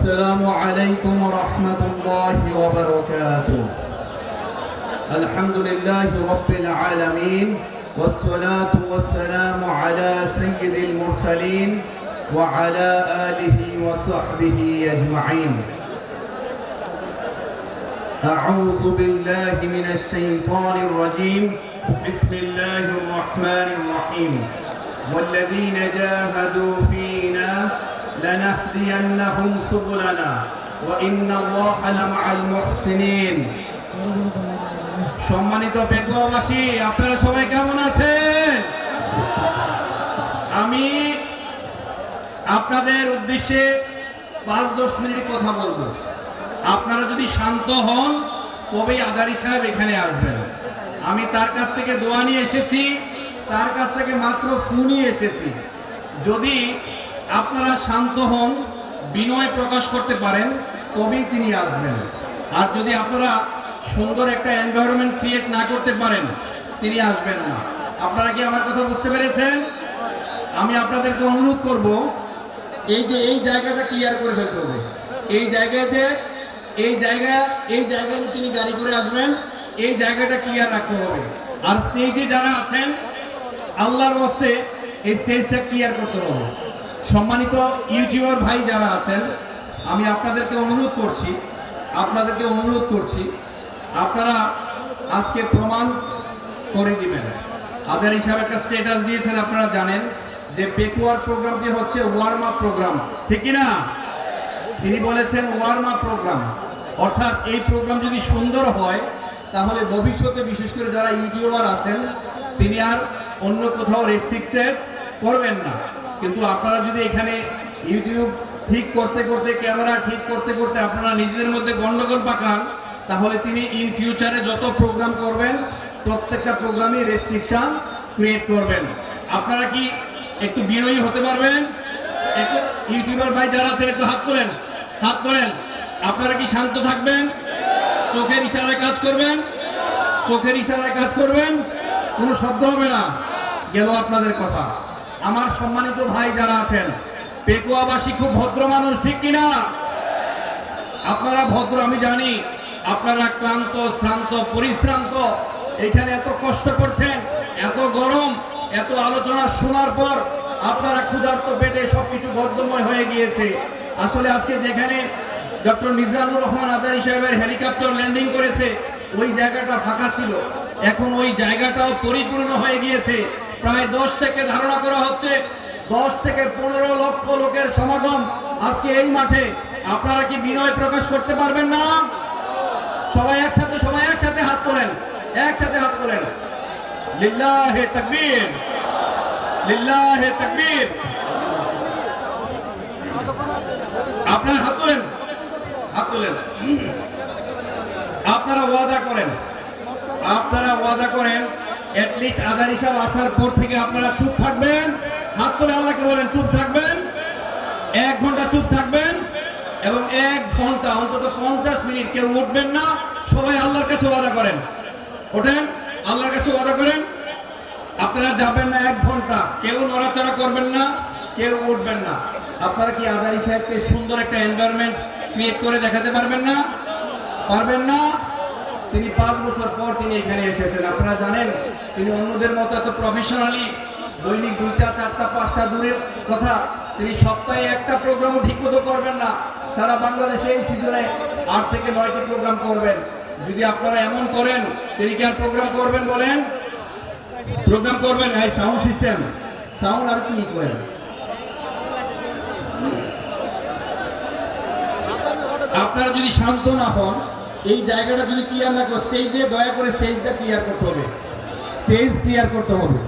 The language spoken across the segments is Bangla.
السلام عليكم ورحمة الله وبركاته. الحمد لله رب العالمين والصلاة والسلام على سيد المرسلين وعلى آله وصحبه أجمعين. أعوذ بالله من الشيطان الرجيم. بسم الله الرحمن الرحيم. والذين جاهدوا فينا لنهدينهم سبلنا وإن الله لمع المحسنين সম্মানিত পেকুয়াবাসী আপনারা সবাই কেমন আছেন আমি আপনাদের উদ্দেশ্যে পাঁচ দশ মিনিট কথা বলবো আপনারা যদি শান্ত হন তবেই আদারি সাহেব এখানে আসবেন আমি তার কাছ থেকে দোয়া নিয়ে এসেছি তার কাছ থেকে মাত্র ফু নিয়ে এসেছি যদি আপনারা শান্ত হন, বিনয় প্রকাশ করতে পারেন, তবেই তিনি আসবেন। আর যদি আপনারা সুন্দর একটা এনভায়রনমেন্ট ক্রিয়েট না করতে পারেন, তিনি আসবেন না। আপনারা কি আমার কথা বুঝতে পেরেছেন? আমি আপনাদেরকে অনুরোধ করব, এই যে এই জায়গাটা ক্লিয়ার করে ফেলতে হবে। এই জায়গাতে, এই জায়গা, এই জায়গায় তিনি গাড়ি করে আসবেন, এই জায়গাটা ক্লিয়ার রাখতে হবে। আর স্টেজে যারা আছেন, আল্লাহর হস্তে এই স্টেজটা ক্লিয়ার করতে হবে। সম্মানিত ইউটিউবার ভাই যারা আছেন, আমি আপনাদেরকে অনুরোধ করছি, আপনাদেরকে অনুরোধ করছি, আপনারা আজকে প্রমাণ করে দিবেন। আজার হিসাবে একটা স্টেটাস দিয়েছেন, আপনারা জানেন যে পেকুয়ার প্রোগ্রামটি হচ্ছে ওয়ার্ম আপ প্রোগ্রাম ঠিক না তিনি বলেছেন ওয়ার্ম আপ প্রোগ্রাম অর্থাৎ এই প্রোগ্রাম যদি সুন্দর হয়, তাহলে ভবিষ্যতে বিশেষ করে যারা ইউটিউবার আছেন, তিনি আর অন্য কোথাও রেস্ট্রিক্টেড করবেন না। কিন্তু আপনারা যদি এখানে ইউটিউব ঠিক করতে করতে, ক্যামেরা ঠিক করতে করতে আপনারা নিজেদের মধ্যে গন্ডগোল পাকান, তাহলে তিনি ইন ফিউচারে যত প্রোগ্রাম করবেন, প্রত্যেকটা প্রোগ্রামে রেস্ট্রিকশন ক্রিয়েট করবেন। আপনারা কি একটু বিনয়ী হতে পারবেন? একটু ইউটিউবার ভাই যারা আছেন, একটু হাত করেন হাত করেন আপনারা কি শান্ত থাকবেন? চোখের ইশারায় কাজ করবেন? চোখের ইশারায় কাজ করবেন? কোনো শব্দ হবে না। গেল আপনাদের কথা। আমার সম্মানিত ভাই যারা আছেন, পেকুয়াবাসী খুব ভদ্র মানুষ, ঠিক কিনা? আপনারা ভদ্র, আমি জানি, আপনারা ক্লান্ত, শ্রান্ত, পরিশ্রান্ত, এখানে এত কষ্ট করছেন, এত গরম, এত আলোচনা শোনার পর আপনারা ক্ষুধার্ত পেটে সবকিছু বদ্ধময় হয়ে গিয়েছে। আসলে আজকে যেখানে ডক্টর মিজানুর রহমান আজারি সাহেবের হেলিকপ্টার ল্যান্ডিং করেছে, ওই জায়গাটা ফাঁকা ছিল। এখন ওই জায়গাটাও পরিপূর্ণ হয়ে গিয়েছে। প্রায় দশ থেকে ধারণা করা হচ্ছে দশ থেকে পনেরো লক্ষ লোকের সমাগম আজকে এই মাঠে। আপনারা কি বিনয় প্রকাশ করতে পারবেন না? সবাই একসাথে সবাই একসাথে হাত তোলেন। একসাথে হাত তোলেন। লিল্লাহে তাকবীর। লিল্লাহে তাকবীর। আপনার হাত তোলেন? হাত তোলেন। আপনারা ওয়াদা করেন। আপনারা ওয়াদা করেন লিস্ট আধার হিসাব আসার পর থেকে আপনারা চুপ থাকবেন। হাত তুলে আল্লাহকে বলেন, চুপ থাকবেন। এক ঘণ্টা চুপ থাকবেন এবং এক ঘণ্টা, অন্তত পঞ্চাশ মিনিট কেউ উঠবেন না। সবাই আল্লাহর কাছে ওয়াদা করেন। ওঠেন, আল্লাহর কাছে ওয়াদা করেন। আপনারা যাবেন না এক ঘণ্টা। কেউ নড়াচড়া করবেন না, কেউ উঠবেন না। আপনারা কি আজারি সাহেবকে সুন্দর একটা এনভায়রনমেন্ট ক্রিয়েট করে দেখাতে পারবেন না? পারবেন না? তিনি পাঁচ বছর পর তিনি এখানে এসেছেন। আপনারা জানেন, তিনি অন্যদের মতো এত প্রফেশনালি দৈনিক দুইটা, চারটা, পাঁচটা দূরের কথা, তিনি সপ্তাহে একটা প্রোগ্রামও ঠিকমতো করবেন না। সারা বাংলাদেশে এই সিজনে আট থেকে নয়টি প্রোগ্রাম করবেন। যদি আপনারা এমন করেন, তিনি কি আর প্রোগ্রাম করবেন বলেন? প্রোগ্রাম করবেন? এই সাউন্ড সিস্টেম সাউন্ড আর কি করেন? আপনারা যদি শান্ত না হন এই জায়গাটা যদি ক্লিয়ার না করো স্টেজে দয়া করে স্টেজটা ক্লিয়ার করতে হবে। স্টেজ ক্লিয়ার করতে হবে।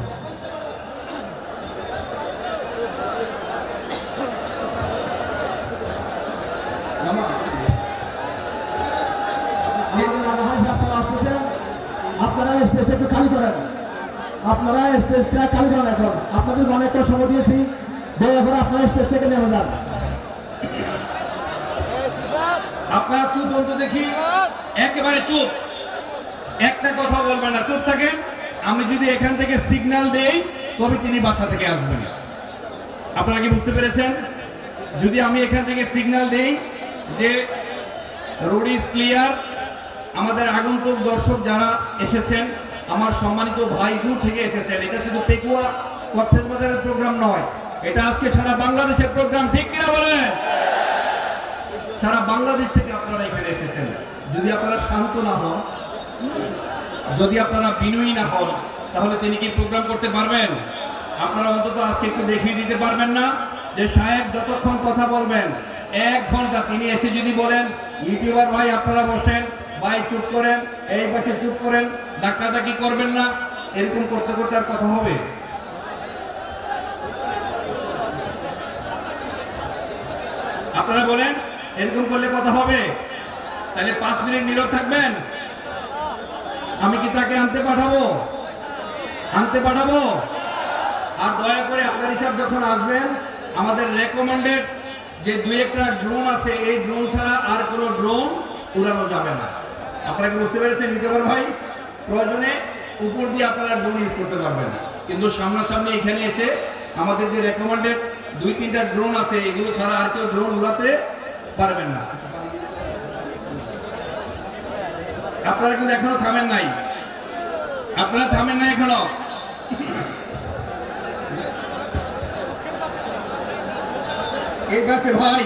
আপনারা স্টেজটা খালি আপনারা স্টেজটা খালি করেন এখন। আপনাদের অনেকটা সময় দিয়েছি। দয়া করে আপনারা স্টেজ থেকে নেমে যান। আপনারা চুপ বলতে দেখি। একেবারে চুপ। একটা কথা বলবেন না, চুপ থাকেন। আমি যদি এখান থেকে সিগন্যাল দেই, তবে তিনি বাসা থেকে আসবেন। আপনারা কি বুঝতে পেরেছেন? যদি আমি এখান থেকে সিগন্যাল দেই যে রোড ইজ ক্লিয়ার আমাদের আগন্তুক দর্শক যারা এসেছেন, আমার সম্মানিত ভাই দূর থেকে এসেছেন, এটা শুধু পেকুয়া কক্সেস বাজারের প্রোগ্রাম নয়, এটা আজকে সারা বাংলাদেশের প্রোগ্রাম ঠিক কিনা বলেন? সারা বাংলাদেশ থেকে আপনারা এখানে এসেছেন। যদি আপনারা শান্ত না হন, যদি আপনারা বিনয়ী না হন, তাহলে তিনি কি প্রোগ্রাম করতে পারবেন? আপনারা অন্তত আজকে একটু দেখিয়ে দিতে পারবেন না যে সাহেব যতক্ষণ কথা বলবেন, এক ঘণ্টা তিনি এসে যদি বলেন, ইউটিউবার ভাই, আপনারা বসেন, ভাই, চুপ করেন, এই পাশে চুপ করেন ধাক্কাধাক্কি করবেন না, এরকম করতে করতে আর কথা হবে? আপনারা বলেন এরকম করলে কথা হবে? তাহলে পাঁচ মিনিট নীরব থাকবেন। আমি কি তাকে আনতে পাঠাবো? আনতে পাঠাবো? আর দয়া করে আপনার হিসাব যখন আসবেন, আমাদের রেকমেন্ডেড যে দুই একটা ড্রোন আছে, এই ড্রোন ছাড়া আর কোনো ড্রোন উড়ানো যাবে না। আপনারা কি বুঝতে পেরেছেন নিজাবার ভাই? প্রয়োজনে উপর দিয়ে আপনারা ড্রোন ইউজ করতে পারবেন। কিন্তু সামনাসামনি এখানে এসে আমাদের যে রেকমেন্ডেড দুই তিনটা ড্রোন আছে, এগুলো ছাড়া আর কেউ ড্রোন উড়াতে পারবেন না। আপনারা কিন্তু এখনও থামেন নাই। আপনারা থামেন নাই এখনও। এই পাশে ভাই